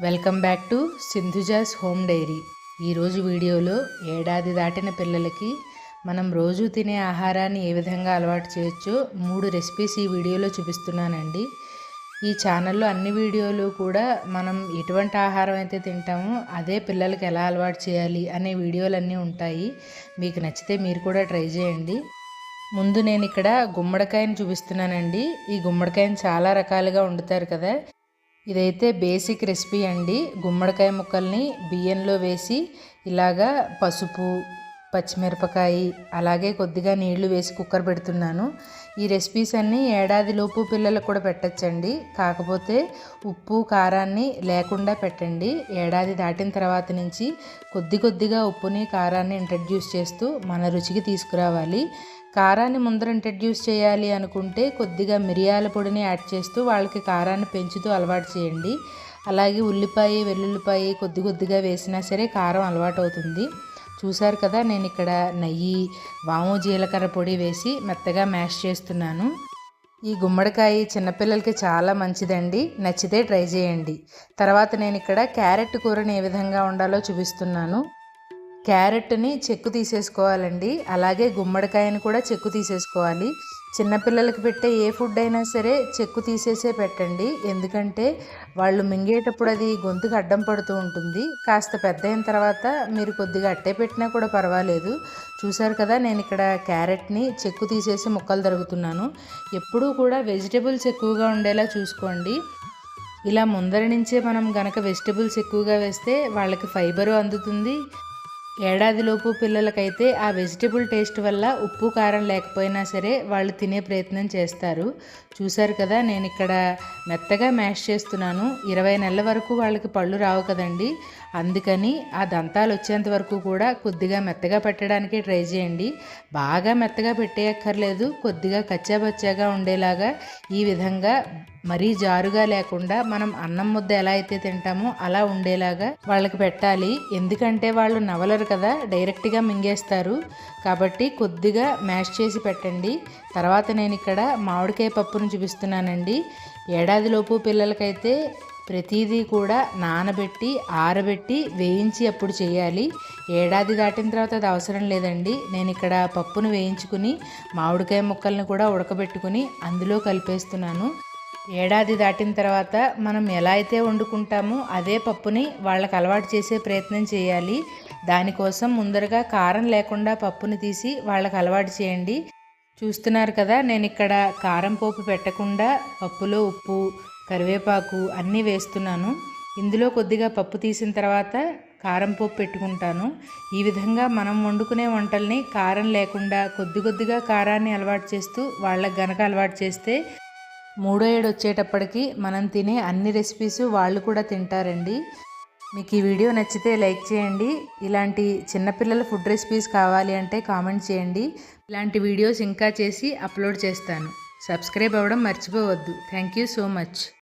Welcome back to Sindhuja's home diary. ఈరోజు వీడియోలో ఏడాది దాటిన పిల్లలకి మనం రోజు తినే ఆహారాన్ని ఏ విధంగా అలవాటు చేయొచ్చో మూడు రెసిపీస్ ఈ వీడియోలో చూపిస్తున్నానండి. ఈ ఛానల్లో అన్ని వీడియోలు కూడా మనం ఎటువంటి ఆహారం అయితే తింటామో అదే పిల్లలకి ఎలా అలవాటు చేయాలి అనే వీడియోలన్నీ ఉంటాయి. మీకు నచ్చితే మీరు కూడా ట్రై చేయండి. ముందు నేను ఇక్కడ గుమ్మడికాయని చూపిస్తున్నానండి. ఈ గుమ్మడికాయని చాలా రకాలుగా వండుతారు కదా. ఇదైతే బేసిక్ రెసిపీ అండి. గుమ్మడికాయ ముక్కల్ని బియ్యంలో వేసి ఇలాగా పసుపు పచ్చిమిరపకాయ అలాగే కొద్దిగా నీళ్ళు వేసి కుక్కర్ పెడుతున్నాను. ఈ రెసిపీస్ అన్నీ ఏడాది లోపు పిల్లలకు కూడా పెట్టచ్చండి. కాకపోతే ఉప్పు కారాన్ని లేకుండా పెట్టండి. ఏడాది దాటిన తర్వాత నుంచి కొద్ది కొద్దిగా ఉప్పుని కారాన్ని ఇంట్రడ్యూస్ చేస్తూ మన రుచికి తీసుకురావాలి. కారాన్ని ముందర ఇంట్రడ్యూస్ చేయాలి అనుకుంటే కొద్దిగా మిరియాల పొడిని యాడ్ చేస్తూ వాళ్ళకి కారాన్ని పెంచుతూ అలవాటు చేయండి. అలాగే ఉల్లిపాయ వెల్లుల్లిపాయ కొద్ది కొద్దిగా వేసినా సరే కారం అలవాటు అవుతుంది. చూశారు కదా నేను ఇక్కడ నెయ్యి వాము జీలకర్ర పొడి వేసి మెత్తగా మ్యాష్ చేస్తున్నాను. ఈ గుమ్మడికాయ చిన్నపిల్లలకి చాలా మంచిదండి. నచ్చితే ట్రై చేయండి. తర్వాత నేను ఇక్కడ క్యారెట్ కూరని ఏ విధంగా ఉండాలో చూపిస్తున్నాను. క్యారెట్ని చెక్కు తీసేసుకోవాలండి. అలాగే గుమ్మడికాయని కూడా చెక్కు తీసేసుకోవాలి. చిన్నపిల్లలకి పెట్టే ఏ ఫుడ్ అయినా సరే చెక్కు తీసేసే పెట్టండి. ఎందుకంటే వాళ్ళు మింగేటప్పుడు అది గొంతుకు అడ్డం పడుతూ ఉంటుంది. కాస్త పెద్ద అయిన తర్వాత మీరు కొద్దిగా అట్టే పెట్టినా కూడా పర్వాలేదు. చూసారు కదా నేను ఇక్కడ క్యారెట్ని చెక్కు తీసేసి ముక్కలు తరుగుతున్నాను. ఎప్పుడూ కూడా వెజిటేబుల్స్ ఎక్కువగా ఉండేలా చూసుకోండి. ఇలా ముందర నుంచే మనం గనక వెజిటేబుల్స్ ఎక్కువగా వేస్తే వాళ్ళకి ఫైబరు అందుతుంది. ఏడాదిలోపు పిల్లలకైతే ఆ వెజిటబుల్ టేస్ట్ వల్ల ఉప్పు కారం లేకపోయినా సరే వాళ్ళు తినే ప్రయత్నం చేస్తారు. చూశారు కదా నేను ఇక్కడ మెత్తగా మ్యాష్ చేస్తున్నాను. ఇరవై నెలల వరకు వాళ్ళకి పళ్ళు రావు కదండి. అందుకని ఆ దంతాలు వచ్చేంత వరకు కూడా కొద్దిగా మెత్తగా పెట్టడానికి ట్రై చేయండి. బాగా మెత్తగా పెట్టేయక్కర్లేదు. కొద్దిగా కచ్చాబచ్చాగా ఉండేలాగా ఈ విధంగా మరీ జారుగా లేకుండా మనం అన్నం ముద్ద ఎలా అయితే తింటామో అలా ఉండేలాగా వాళ్ళకి పెట్టాలి. ఎందుకంటే వాళ్ళు నవలరు కదా డైరెక్ట్గా మింగేస్తారు. కాబట్టి కొద్దిగా మ్యాష్ చేసి పెట్టండి. తర్వాత నేను ఇక్కడ మామిడికాయ పప్పును చూపిస్తున్నానండి. ఏడాదిలోపు పిల్లలకైతే ప్రతిదీ కూడా నానబెట్టి ఆరబెట్టి వేయించి అప్పుడు చేయాలి. ఏడాది దాటిన తర్వాత అది అవసరం లేదండి. నేను ఇక్కడ పప్పును వేయించుకుని మామిడికాయ ముక్కల్ని కూడా ఉడకబెట్టుకుని అందులో కలిపేస్తున్నాను. ఏడాది దాటిన తర్వాత మనం ఎలా అయితే వండుకుంటామో అదే పప్పుని వాళ్ళకి అలవాటు చేసే ప్రయత్నం చేయాలి. దానికోసం ముందరగా కారం లేకుండా పప్పుని తీసి వాళ్ళకి అలవాటు చేయండి. చూస్తున్నారు కదా నేను ఇక్కడ కారం పోపు పెట్టకుండా పప్పులో ఉప్పు కరివేపాకు అన్నీ వేస్తున్నాను. ఇందులో కొద్దిగా పప్పు తీసిన తర్వాత కారం పోపు పెట్టుకుంటాను. ఈ విధంగా మనం వండుకునే వంటల్ని కారం లేకుండా కొద్ది కొద్దిగా కారాన్ని అలవాటు చేస్తూ వాళ్ళకి గనక అలవాటు చేస్తే మూడో ఏడు వచ్చేటప్పటికి మనం తినే అన్ని రెసిపీస్ వాళ్ళు కూడా తింటారండి. మీకు ఈ వీడియో నచ్చితే లైక్ చేయండి. ఇలాంటి చిన్నపిల్లల ఫుడ్ రెసిపీస్ కావాలి అంటే కామెంట్ చేయండి. ఇలాంటి వీడియోస్ ఇంకా చేసి అప్లోడ్ చేస్తాను. సబ్స్క్రైబ్ అవ్వడం మర్చిపోవద్దు. Thank you so much.